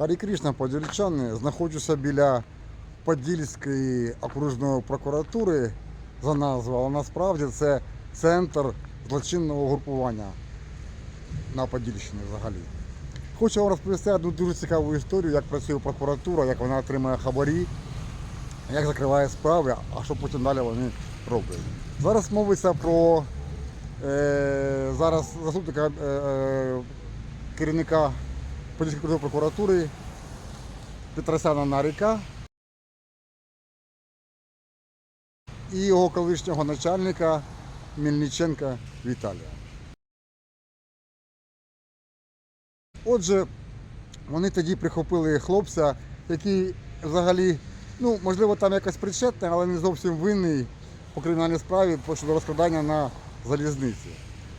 Харі Крішна, подільчани, знаходжуся біля Подільської окружної прокуратури за назвою, але насправді це центр злочинного групування на Подільщині взагалі. Хочу вам розповісти одну дуже цікаву історію, як працює прокуратура, як вона отримує хабарі, як закриває справи, а що потім далі вони роблять. Зараз мовиться про е, зараз заступника е, е, керівника Подільської окружної прокуратури Петросяна Наріка і його колишнього начальника Мельниченка Віталія. Отже, вони тоді прихопили хлопця, який взагалі, ну, можливо, там якось причетний, але не зовсім винний по кримінальній справі щодо розкрадання на залізниці.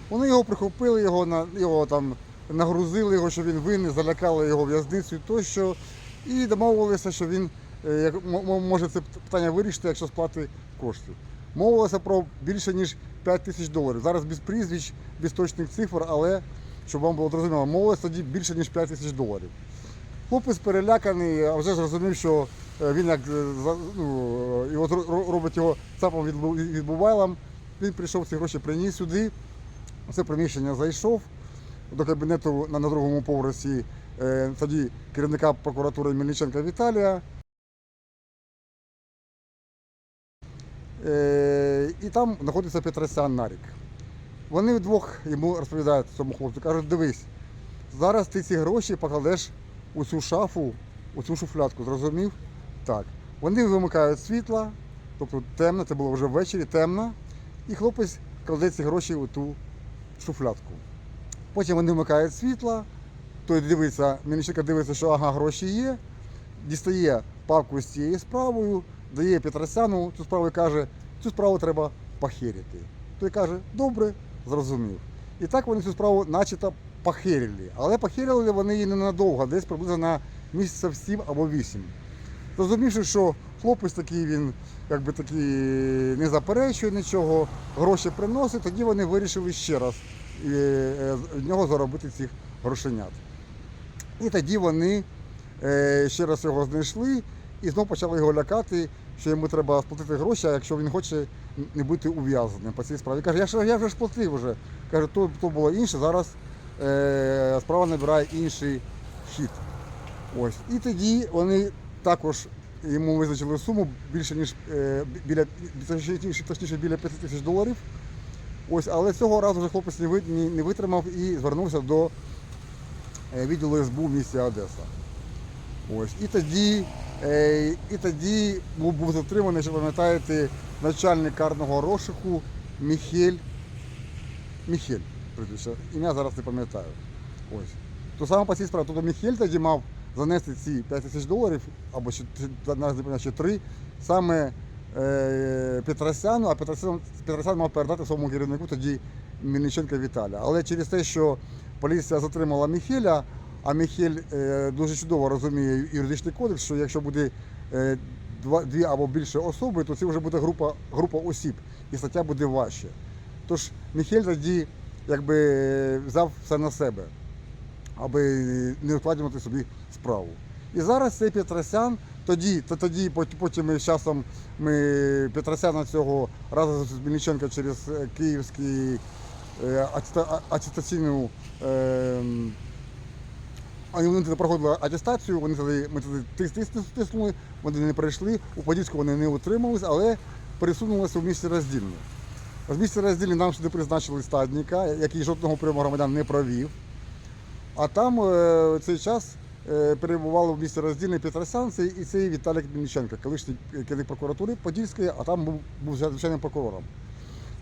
Вони його прихопили, його, на, його там нагрузили його, що він винний, залякали його в'язницю тощо. І домовилися, що він е, може це питання вирішити, якщо сплати коштів. Мовилося про більше ніж 5 тисяч доларів. Зараз без прізвищ, без точних цифр, але щоб вам було зрозуміло, мовилося тоді більше ніж 5 тисяч доларів. Хлопець переляканий, а вже зрозумів, що е, він як е, ну, його робить його цапом від, бувайлом. Він прийшов ці гроші, приніс сюди. Це приміщення зайшов до кабінету на, на другому поверсі е, тоді керівника прокуратури Мельниченка Віталія. Е, і там знаходиться Петросян Нарік. Вони вдвох йому розповідають цьому хлопцю, кажуть, дивись, зараз ти ці гроші покладеш у цю шафу, у цю шуфлятку, зрозумів? Так. Вони вимикають світла, тобто темно, це було вже ввечері, темно, і хлопець кладе ці гроші у ту шуфлятку. Потім вони вмикають світла, той дивиться, Мельниченко дивиться, що ага, гроші є, дістає папку з цією справою, дає Петросяну цю справу і каже, цю справу треба похерити. Той каже, добре, зрозумів. І так вони цю справу начебто похерили. Але похерили вони її ненадовго, десь приблизно на місяців 7 або 8. Зрозумівши, що хлопець такий він якби такий не заперечує нічого, гроші приносить, тоді вони вирішили ще раз е, е, з нього заробити цих грошенят. І тоді вони е, ще раз його знайшли і знову почали його лякати, що йому треба сплатити гроші, якщо він хоче не бути ув'язненим по цій справі. Каже, я ж я вже ж сплатив вже. Каже, то, то було інше, зараз е, справа набирає інший хід. Ось. І тоді вони також йому визначили суму більше ніж е, біля точніше, точніше біля 5 тисяч доларів. Ось, але цього разу вже хлопець не, витримав і звернувся до е, відділу СБУ в місті Одеса. Ось. І тоді, е, і тоді був, затриманий, якщо пам'ятаєте, начальник карного розшуку Міхель. Міхель, ім'я зараз не пам'ятаю. Ось. То саме по цій справі. Тобто Міхель тоді мав занести ці 5 тисяч доларів, або ще, навіть не пам'ятаю, ще 3, саме Петросяну, а Петросян, Петросян мав передати своєму керівнику тоді Мельниченка Віталія. Але через те, що поліція затримала Міхеля, а Міхель е, дуже чудово розуміє юридичний кодекс, що якщо буде е, дві або більше особи, то це вже буде група, група осіб, і стаття буде важче. Тож Міхель тоді якби взяв все на себе, аби не ускладнювати собі справу. І зараз цей Петросян, тоді, то тоді потім ми з часом ми Петросяна цього разом з Мельниченка через е, Київський е, аттеста- Е, а вони тоді проходили атестацію, вони тоді, ми тоді тис- тис- тис- тиснули, вони не прийшли, у Подільську вони не утримались, але пересунулися в місті роздільне. В місті роздільне нам сюди призначили стадника, який жодного прийому громадян не провів. А там е, цей час перебували в місті роздільне Петросянці і цей Віталій Мельниченко, колишній керівник прокуратури Подільської, а там був, був звичайним прокурором.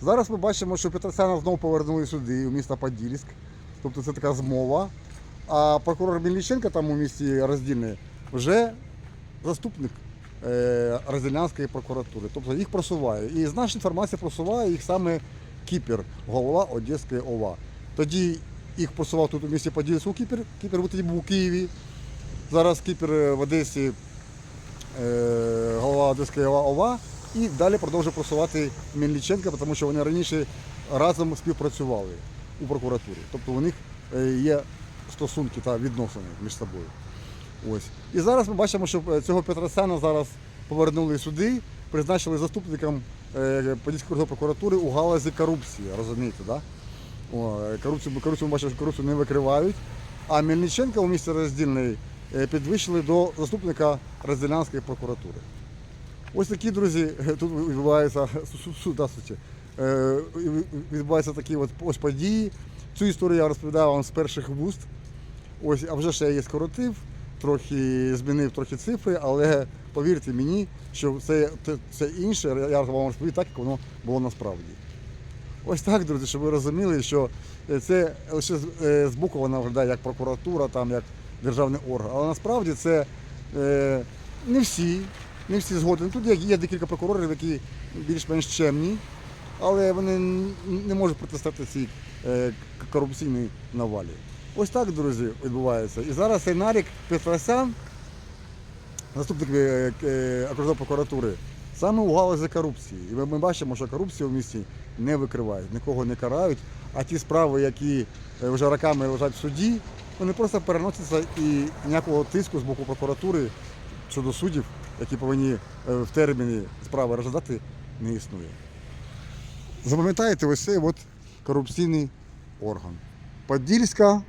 Зараз ми бачимо, що Петросяна знову повернули сюди, у місто Подільськ. Тобто це така змова. А прокурор Мельниченко там у місті роздільне вже заступник е, Розділянської прокуратури. Тобто їх просуває. І з нашої інформації просуває їх саме Кіпер, голова Одеської ОВА. Тоді їх просував тут у місті Подільську Кіпер. Кіпер тоді був у Києві. Зараз Кіпер е, в Одесі е, голова Одеської ОВА. І далі продовжує просувати Мельниченка, тому що вони раніше разом співпрацювали у прокуратурі. Тобто у них е, є стосунки та відносини між собою. Ось. І зараз ми бачимо, що цього Петросяна зараз повернули сюди, призначили заступником Подільської прокуратури у галузі корупції, розумієте, да? О, корупцію, корупцію ми бачимо, що корупцію не викривають. А Мельниченка у місті роздільний підвищили до заступника розділянської прокуратури. Ось такі, друзі, е, тут суті, е, відбуваються такі от ось події. Цю історію я розповідаю вам з перших вуст. Ось, а вже ще я її скоротив, трохи змінив трохи цифри, але повірте мені, що це, це, інше, я вам розповів так, як воно було насправді. Ось так, друзі, щоб ви розуміли, що е, це лише з- е, збоку вона виглядає як прокуратура, там, як державний орган. Але насправді це е, не всі, не всі згодні. Тут є, є декілька прокурорів, які більш-менш чемні, але вони не можуть протистояти цій е, корупційній навалі. Ось так, друзі, відбувається. І зараз цей нарік Петросян, заступник е, е, окружної прокуратури, саме у галузі корупції. І ми, бачимо, що корупцію в місті не викривають, нікого не карають. А ті справи, які е, вже роками лежать в суді, вони просто переносяться і ніякого тиску з боку прокуратури щодо суддів, які повинні е, в терміні справи розглядати, не існує. Запам'ятаєте ось цей от корупційний орган. Подільська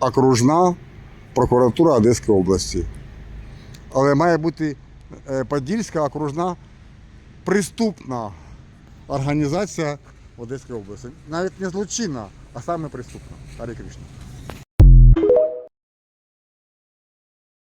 окружна прокуратура Одеської області. Але має бути е, Подільська окружна преступна організація Одеської області. Навіть не злочинна, а саме преступна. Харі Кришна.